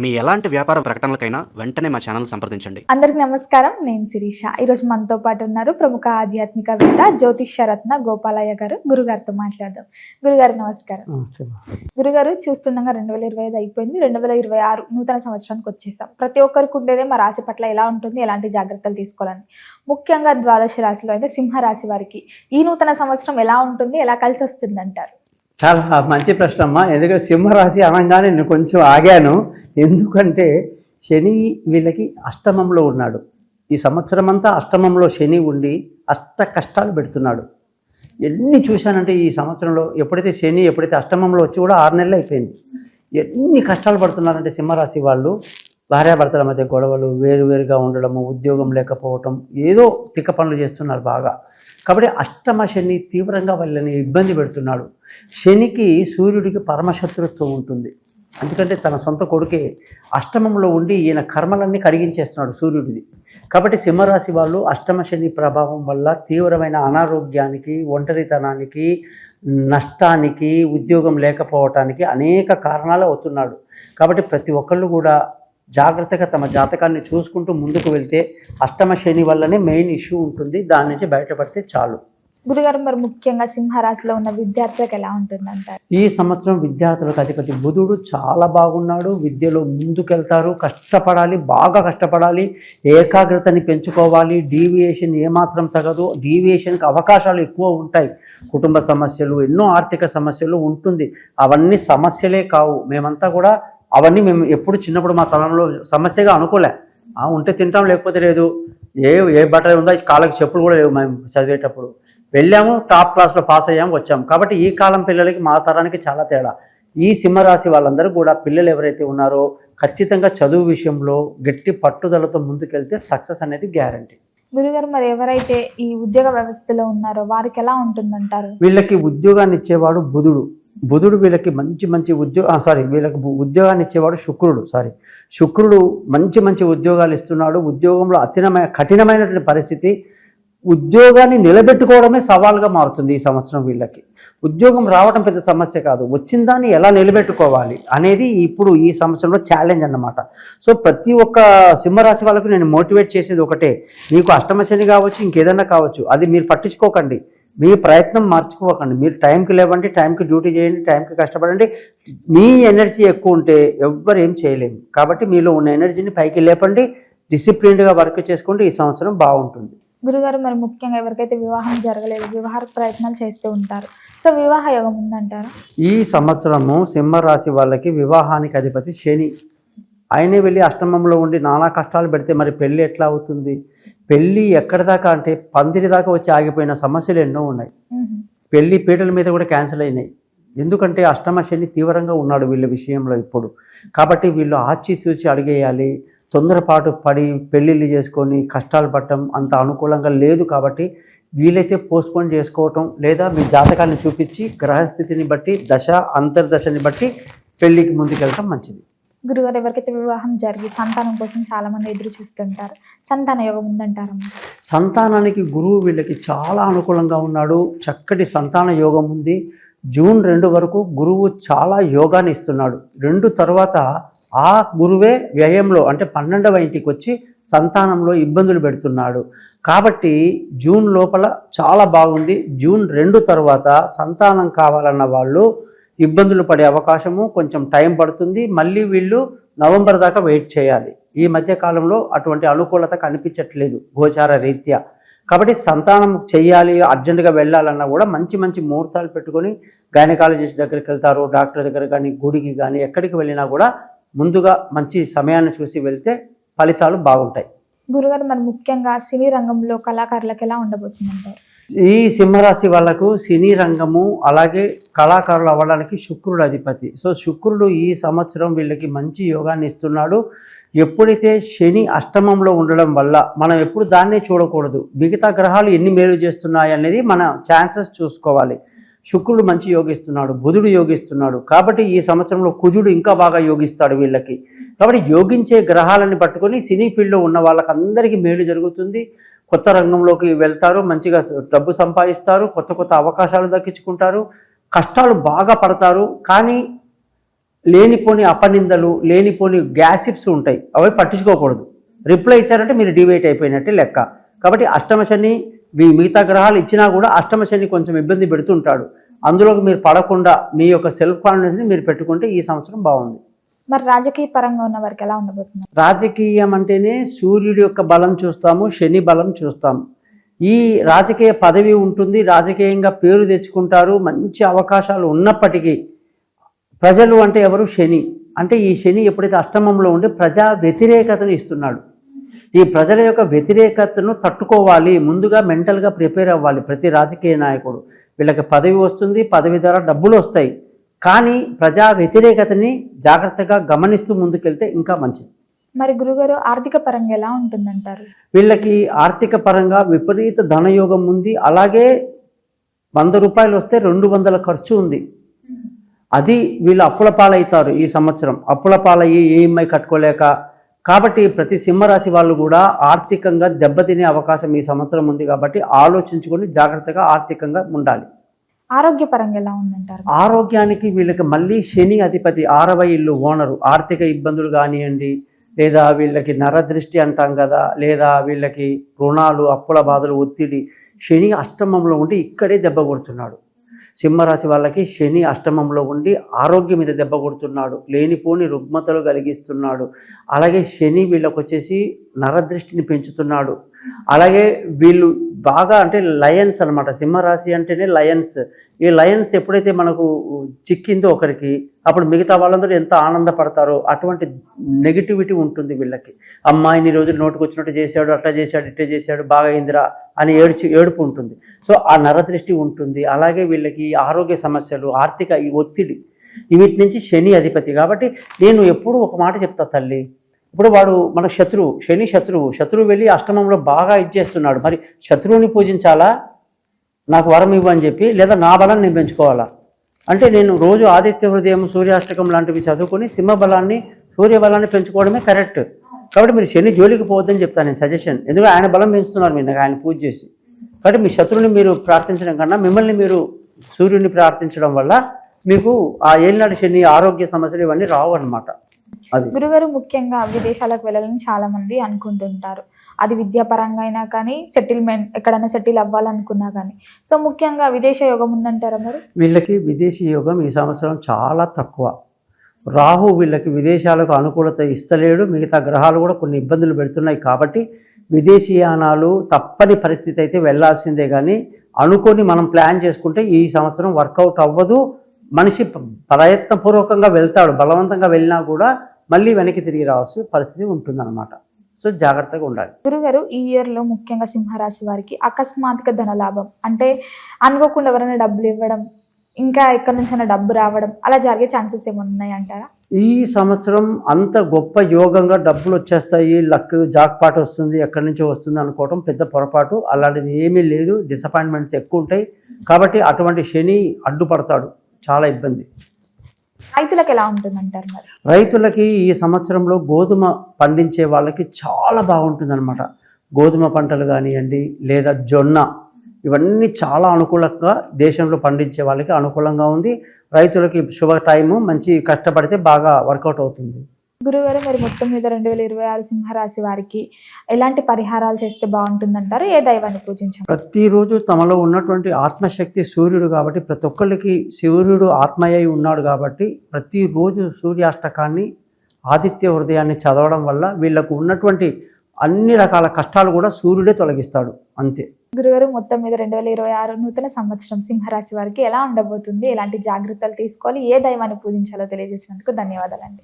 మీ ఎలాంటి వ్యాపార ప్రకటనలకైనా వెంటనే మా ఛానల్ సంప్రదించండి. అందరికి నమస్కారం. నేను శిరీష. ఈరోజు మనతో పాటు ఉన్నారు ప్రముఖ ఆధ్యాత్మికవేత్త జ్యోతిష్య రత్న గోపాలయ్య గారు. గురుగారితో మాట్లాడదాం. గురుగారు నమస్కారం. గురుగారు చూస్తుండగా రెండు వేల ఇరవై ఐదు అయిపోయింది. రెండు వేల ఇరవై ఆరు నూతన సంవత్సరానికి వచ్చేసాం. ప్రతి ఒక్కరికి ఉండేదే మా రాశి పట్ల ఎలా ఉంటుంది ఎలాంటి జాగ్రత్తలు తీసుకోవాలని. ముఖ్యంగా ద్వాదశ రాశిలో అయితే సింహ రాశి వారికి ఈ నూతన సంవత్సరం ఎలా ఉంటుంది ఎలా కలిసి వస్తుంది అంటారు చాలా మంచి ప్రశ్న అమ్మా ఎందుకంటే సింహరాశి అనగానే నేను కొంచెం ఆగాను. ఎందుకంటే శని వీళ్ళకి అష్టమంలో ఉన్నాడు. ఈ సంవత్సరం అంతా అష్టమంలో శని ఉండి అష్ట కష్టాలు పెడుతున్నాడు. ఎన్ని చూశానంటే ఈ సంవత్సరంలో ఎప్పుడైతే శని ఎప్పుడైతే అష్టమంలో వచ్చి కూడా ఆరు నెలలు అయిపోయింది. ఎన్ని కష్టాలు పడుతున్నారంటే సింహరాశి వాళ్ళు భార్యాభర్తల మధ్య గొడవలు వేరువేరుగా ఉండడము ఉద్యోగం లేకపోవటం ఏదో తిక్క పనులు చేస్తున్నారు బాగా. కాబట్టి అష్టమ శని తీవ్రంగా వాళ్ళని ఇబ్బంది పెడుతున్నాడు. శనికి సూర్యుడికి పరమశత్రుత్వం ఉంటుంది. ఎందుకంటే తన సొంత కొడుకే అష్టమంలో ఉండి ఈయన కర్మలన్నీ కడిగించేస్తున్నాడు సూర్యుడిది. కాబట్టి సింహరాశి వాళ్ళు అష్టమ శని ప్రభావం వల్ల తీవ్రమైన అనారోగ్యానికి ఒంటరితనానికి నష్టానికి ఉద్యోగం లేకపోవటానికి అనేక కారణాలు అవుతున్నాడు. కాబట్టి ప్రతి ఒక్కళ్ళు కూడా జాగ్రత్తగా తమ జాతకాన్ని చూసుకుంటూ ముందుకు వెళ్తే అష్టమ శని వల్లనే మెయిన్ ఇష్యూ ఉంటుంది. దాని నుంచి బయటపడితే చాలు. గురుగారు మరి ముఖ్యంగా సింహరాశిలో ఉన్న విద్యార్థులకు ఎలా ఉంటుందంటారు? ఈ సంవత్సరం విద్యార్థులకు అధిపతి బుధుడు చాలా బాగున్నాడు. విద్యలో ముందుకెళ్తారు. కష్టపడాలి బాగా కష్టపడాలి. ఏకాగ్రతని పెంచుకోవాలి. డీవియేషన్ ఏమాత్రం తగదు. డీవియేషన్కి అవకాశాలు ఎక్కువ ఉంటాయి. కుటుంబ సమస్యలు ఎన్నో ఆర్థిక సమస్యలు ఉంటుంది. అవన్నీ సమస్యలే కావు. మేమంతా కూడా అవన్నీ మేము ఎప్పుడు చిన్నప్పుడు మా తలంలో సమస్యగా అనుకోలే. ఉంటే తింటాం లేకపోతే లేదు. ఏ ఏ బట్టలు ఉందో? కాళ్ళకి చెప్పులు కూడా లేవు మేము చదివేటప్పుడు. వెళ్ళాము టాప్ క్లాస్లో పాస్ అయ్యాము వచ్చాము కాబట్టి ఈ కాలం పిల్లలకి మా తరానికి చాలా తేడా. ఈ సింహరాశి వాళ్ళందరూ కూడా పిల్లలు ఎవరైతే ఉన్నారో ఖచ్చితంగా చదువు విషయంలో గట్టి పట్టుదలతో ముందుకెళ్తే సక్సెస్ అనేది గ్యారంటీ గురుగారు మరి ఎవరైతే ఈ ఉద్యోగ వ్యవస్థలో ఉన్నారో వారికి ఎలా ఉంటుందంటారు? వీళ్ళకి ఉద్యోగాన్ని ఇచ్చేవాడు బుధుడు. బుధుడు వీళ్ళకి మంచి మంచి ఉద్యోగ సారీ వీళ్ళకి ఉద్యోగాన్ని ఇచ్చేవాడు శుక్రుడు సారీ శుక్రుడు మంచి మంచి ఉద్యోగాలు ఇస్తున్నాడు. ఉద్యోగంలో అతినమైన కఠినమైనటువంటి పరిస్థితి. ఉద్యోగాన్ని నిలబెట్టుకోవడమే సవాల్గా మారుతుంది ఈ సంవత్సరం వీళ్ళకి. ఉద్యోగం రావడం పెద్ద సమస్య కాదు. వచ్చిన దాన్ని ఎలా నిలబెట్టుకోవాలి అనేది ఇప్పుడు ఈ సంవత్సరంలో ఛాలెంజ్ అన్నమాట. సో ప్రతి ఒక్క సింహరాశి వాళ్ళకు నేను మోటివేట్ చేసేది ఒకటే. మీకు అష్టమ శని కావచ్చు ఇంకేదన్నా కావచ్చు అది మీరు పట్టించుకోకండి. మీ ప్రయత్నం మార్చుకోకండి. మీరు టైంకి లేవండి టైంకి డ్యూటీ చేయండి టైంకి కష్టపడండి. మీ ఎనర్జీ ఎక్కువ ఉంటే ఎవ్వరు ఏం చేయలేము. కాబట్టి మీలో ఉన్న ఎనర్జీని పైకి లేపండి. డిసిప్లిన్డ్గా వర్క్ చేసుకోండి. ఈ సంవత్సరం బాగుంటుంది. గురుగారు మరి ముఖ్యంగా ఎవరికైతే వివాహం జరగలేదు వివాహ ప్రయత్నాలు చేస్తూ ఉంటారు. సో వివాహ యోగం ఉందంటారా? ఈ సంవత్సరము సింహరాశి వాళ్ళకి వివాహానికి అధిపతి శని. ఆయనే వెళ్ళి అష్టమంలో ఉండి నానా కష్టాలు పెడితే మరి పెళ్ళి ఎట్లా అవుతుంది? పెళ్ళి ఎక్కడి దాకా అంటే పందిరి దాకా వచ్చి ఆగిపోయిన సమస్యలు ఎన్నో ఉన్నాయి. పెళ్ళి పీటల మీద కూడా క్యాన్సిల్ అయినాయి. ఎందుకంటే అష్టమ శని తీవ్రంగా ఉన్నాడు వీళ్ళ విషయంలో ఇప్పుడు. కాబట్టి వీళ్ళు ఆచితూచి అడిగేయాలి తొందరపాటు పడి పెళ్ళిళ్ళు చేసుకొని కష్టాలు పడటం అంత అనుకూలంగా లేదు కాబట్టి వీలైతే పోస్ట్పోన్ చేసుకోవటం లేదా మీ జాతకాన్ని చూపించి గ్రహస్థితిని బట్టి దశ అంతర్దశని బట్టి పెళ్ళికి ముందుకెళ్ళటం మంచిది. గురుగారు ఎవరికైతే వివాహం జరిగి సంతానం కోసం చాలా మంది ఎదురు చూస్తుంటారు సంతాన యోగం ఉందంటారమ్మా సంతానానికి గురువు వీళ్ళకి చాలా అనుకూలంగా ఉన్నాడు. చక్కటి సంతాన యోగం ఉంది. జూన్ రెండు వరకు గురువు చాలా యోగాన్ని ఇస్తున్నాడు. రెండు తర్వాత ఆ గురువే వ్యయంలో అంటే పన్నెండవ ఇంటికి వచ్చి సంతానంలో ఇబ్బందులు పెడుతున్నాడు. కాబట్టి జూన్ లోపల చాలా బాగుంది. జూన్ రెండు తర్వాత సంతానం కావాలన్న వాళ్ళు ఇబ్బందులు పడే అవకాశము కొంచెం టైం పడుతుంది. మళ్ళీ వీళ్ళు నవంబర్ దాకా వెయిట్ చేయాలి. ఈ మధ్య కాలంలో అటువంటి అనుకూలత కనిపించట్లేదు గోచార రీత్యా. కాబట్టి సంతానం చేయాలి అర్జెంటుగా వెళ్ళాలన్నా కూడా మంచి మంచి ముహూర్తాలు పెట్టుకొని గైనకాలజిస్ట్ దగ్గరికి వెళ్తారు డాక్టర్ దగ్గర కానీ గుడికి కానీ ఎక్కడికి వెళ్ళినా కూడా ముందుగా మంచి సమయాన్ని చూసి వెళ్తే ఫలితాలు బాగుంటాయి. గురుగారు మరి ముఖ్యంగా సినీ రంగంలో కళాకారులకు ఎలా ఉండబోతుందంటారు? ఈ సింహరాశి వాళ్ళకు సినీ రంగము అలాగే కళాకారులు అవ్వడానికి శుక్రుడు అధిపతి. సో శుక్రుడు ఈ సంవత్సరం వీళ్ళకి మంచి యోగాన్ని ఇస్తున్నాడు. ఎప్పుడైతే శని అష్టమంలో ఉండడం వల్ల మనం ఎప్పుడు దాన్నే చూడకూడదు. మిగతా గ్రహాలు ఎన్ని మేలు చేస్తున్నాయి అనేది మన ఛాన్సెస్ చూసుకోవాలి. శుక్రుడు మంచి యోగిస్తున్నాడు బుధుడు యోగిస్తున్నాడు. కాబట్టి ఈ సంవత్సరంలో కుజుడు ఇంకా బాగా యోగిస్తాడు వీళ్ళకి. కాబట్టి యోగించే గ్రహాలని పట్టుకొని సినీ ఫీల్డ్లో ఉన్న వాళ్ళకందరికీ మేలు జరుగుతుంది. కొత్త రంగంలోకి వెళ్తారు మంచిగా డబ్బు సంపాదిస్తారు కొత్త కొత్త అవకాశాలు దక్కించుకుంటారు కష్టాలు బాగా పడతారు. కానీ లేనిపోని అపనిందలు లేనిపోని గ్యాసిప్స్ ఉంటాయి. అవి పట్టించుకోకూడదు. రిప్లై ఇచ్చారంటే మీరు డివేట్ అయిపోయినట్టే లెక్క. కాబట్టి అష్టమ శని మీ మిగతా గ్రహాలు ఇచ్చినా కూడా అష్టమ శని కొంచెం ఇబ్బంది పెడుతుంటాడు. అందులోకి మీరు పడకుండా మీ యొక్క సెల్ఫ్ కాన్ఫిడెన్స్ని మీరు పెట్టుకుంటే ఈ సంవత్సరం బాగుంది. మరి రాజకీయ పరంగా ఉన్న వారికి ఎలా ఉండబోతుంది? రాజకీయం అంటేనే సూర్యుడి యొక్క బలం చూస్తాము శని బలం చూస్తాము ఈ రాజకీయ పదవి ఉంటుంది రాజకీయంగా పేరు తెచ్చుకుంటారు మంచి అవకాశాలు ఉన్నప్పటికీ ప్రజలు అంటే ఎవరు? శని. అంటే ఈ శని ఎప్పుడైతే అష్టమంలో ఉండి ప్రజా వ్యతిరేకతను ఇస్తున్నాడు. ఈ ప్రజల యొక్క వ్యతిరేకతను తట్టుకోవాలి ముందుగా మెంటల్గా ప్రిపేర్ అవ్వాలి ప్రతి రాజకీయ నాయకుడు. వీళ్ళకి పదవి వస్తుంది పదవి ద్వారా డబ్బులు వస్తాయి. కానీ ప్రజా వ్యతిరేకతని జాగ్రత్తగా గమనిస్తూ ముందుకెళ్తే ఇంకా మంచిది. మరి గురుగారు ఆర్థిక పరంగా ఎలా ఉంటుందంటారు? వీళ్ళకి ఆర్థిక పరంగా విపరీత ధనయోగం ఉంది. అలాగే వంద రూపాయలు వస్తే రెండు వందల ఖర్చు ఉంది. అది వీళ్ళు అప్పుల పాలవుతారు ఈ సంవత్సరం. అప్పుల పాలయ్యి ఈఎంఐ కట్టుకోలేక కాబట్టి ప్రతి సింహరాశి వాళ్ళు కూడా ఆర్థికంగా దెబ్బతినే అవకాశం ఈ సంవత్సరం ఉంది కాబట్టి ఆలోచించుకొని జాగ్రత్తగా ఆర్థికంగా ఉండాలి. ఆరోగ్య పరంగా ఎలా ఉందంటారు? ఆరోగ్యానికి వీళ్ళకి మళ్ళీ శని అధిపతి ఆరవ ఇల్లు ఓనరు. ఆర్థిక ఇబ్బందులు కానివ్వండి లేదా వీళ్ళకి నరదృష్టి అంటాం కదా లేదా వీళ్ళకి రుణాలు అప్పుల బాధలు ఒత్తిడి. శని అష్టమంలో ఉండి ఇక్కడే దెబ్బ కొడుతున్నాడు. సింహరాశి వాళ్ళకి శని అష్టమంలో ఉండి ఆరోగ్యం మీద దెబ్బ కొడుతున్నాడు లేనిపోని రుగ్మతలు కలిగిస్తున్నాడు. అలాగే శని వీళ్ళకి వచ్చేసి నరదృష్టిని పెంచుతున్నాడు. అలాగే వీళ్ళు బాగా అంటే లయన్స్ అనమాట సింహరాశి అంటేనే లయన్స్. ఈ లయన్స్ ఎప్పుడైతే మనకు చిక్కిందో ఒకరికి అప్పుడు మిగతా వాళ్ళందరూ ఎంత ఆనందపడతారో అటువంటి నెగిటివిటీ ఉంటుంది వీళ్ళకి. అమ్మాయిని రోజులు నోటుకు వచ్చినట్టు చేశాడు అట్లా చేశాడు ఇట్లా చేశాడు బాగా అయిందిరా అని ఏడ్చి ఏడుపు ఉంటుంది. సో ఆ నరదృష్టి ఉంటుంది. అలాగే వీళ్ళకి ఆరోగ్య సమస్యలు ఆర్థిక ఈ ఒత్తిడి వీటి నుంచి శని అధిపతి. కాబట్టి నేను ఎప్పుడూ ఒక మాట చెప్తా తల్లి ఇప్పుడు వాడు మన శత్రువు శని శత్రువు శత్రువు వెళ్ళి అష్టమంలో బాగా ఇచ్చేస్తున్నాడు మరి శత్రువుని పూజించాలా? నాకు వరం ఇవ్వని చెప్పి లేదా నా బలం నేను పెంచుకోవాలా? అంటే నేను రోజు ఆదిత్య హృదయం సూర్యాష్టకం లాంటివి చదువుకొని సింహ బలాన్ని సూర్య బలాన్ని పెంచుకోవడమే కరెక్ట్. కాబట్టి మీరు శని జోలికి పోవద్దని చెప్తాను నేను సజెషన్ ఎందుకంటే ఆయన బలం పెంచుతున్నారు మీరు ఆయన పూజ చేసి. కాబట్టి మీ శత్రువుని మీరు ప్రార్థించడం కన్నా మిమ్మల్ని మీరు సూర్యుని ప్రార్థించడం వల్ల మీకు ఆ ఏలినాడు శని ఆరోగ్య సమస్యలు ఇవన్నీ రావు అనమాట అది. గురుగారు ముఖ్యంగా విదేశాలకు వెళ్ళాలని చాలా మంది అనుకుంటుంటారు. అది విద్యాపరంగా అయినా కానీ సెటిల్మెంట్ ఎక్కడైనా సెటిల్ అవ్వాలనుకున్నా కానీ. సో ముఖ్యంగా విదేశ యోగం ఉందంటారా మరి? వీళ్ళకి విదేశీ యోగం ఈ సంవత్సరం చాలా తక్కువ. రాహు వీళ్ళకి విదేశాలకు అనుకూలత ఇస్తలేడు. మిగతా గ్రహాలు కూడా కొన్ని ఇబ్బందులు పెడుతున్నాయి కాబట్టి విదేశీయానాలు తప్పని పరిస్థితి అయితే వెళ్ళాల్సిందే కానీ అనుకొని మనం ప్లాన్ చేసుకుంటే ఈ సంవత్సరం వర్కౌట్ అవ్వదు. మనిషి ప్రయత్నపూర్వకంగా వెళ్తాడు. బలవంతంగా వెళ్ళినా కూడా మళ్ళీ వెనక్కి తిరిగి రావాల్సిన పరిస్థితి ఉంటుందన్నమాట. సో జాగ్రత్తగా ఉండాలి. గురుగారు ఈ ఇయర్లో ముఖ్యంగా సింహరాశి వారికి అకస్మాత్తుగా ధన లాభం. అంటే అనుకోకుండా ఎవరైనా డబ్బులు ఇవ్వడం ఇంకా ఎక్కడి నుంచైనా డబ్బు రావడం అలా జరిగే ఛాన్సెస్ ఏమైనా ఉన్నాయి అంటారా? ఈ సంవత్సరం అంత గొప్ప యోగంగా డబ్బులు వచ్చేస్తాయి లక్ జాక్పాట్ వస్తుంది ఎక్కడి నుంచో వస్తుంది అనుకోవడం పెద్ద పొరపాటు. అలాంటిది ఏమీ లేదు డిసప్పాయింట్మెంట్స్ ఎక్కువ ఉంటాయి. కాబట్టి అటువంటి శని అడ్డుపడతాడు చాలా ఇబ్బంది. రైతులకు ఎలా ఉంటుందంటారు మరి? రైతులకి ఈ సంవత్సరంలో గోధుమ పండించే వాళ్ళకి చాలా బాగుంటుంది గోధుమ పంటలు కానివ్వండి లేదా జొన్న ఇవన్నీ చాలా అనుకూలంగా దేశంలో పండించే వాళ్ళకి అనుకూలంగా ఉంది. రైతులకి శుభ టైము మంచి కష్టపడితే బాగా వర్కౌట్ అవుతుంది. గురుగారు మరి మొత్తం మీద రెండు వేల ఇరవై ఆరు సింహరాశి వారికి ఎలాంటి పరిహారాలు చేస్తే బాగుంటుందంటారు? ఏ దైవాన్ని పూజించాలి? ప్రతిరోజు తమలో ఉన్నటువంటి ఆత్మశక్తి సూర్యుడు కాబట్టి ప్రతి ఒక్కరికి సూర్యుడు ఆత్మయ్య ఉన్నాడు కాబట్టి ప్రతిరోజు సూర్యాష్టకాన్ని ఆదిత్య హృదయాన్ని చదవడం వల్ల వీళ్ళకు ఉన్నటువంటి అన్ని రకాల కష్టాలు కూడా సూర్యుడే తొలగిస్తాడు. అంతే. గురుగారు మొత్తం మీద రెండు వేల ఇరవై ఆరు నూతన సంవత్సరం సింహరాశి వారికి ఎలా ఉండబోతుంది? ఎలాంటి జాగ్రత్తలు తీసుకోవాలి? ఏ దైవాన్ని పూజించాలో తెలియజేసినందుకు ధన్యవాదాలండి.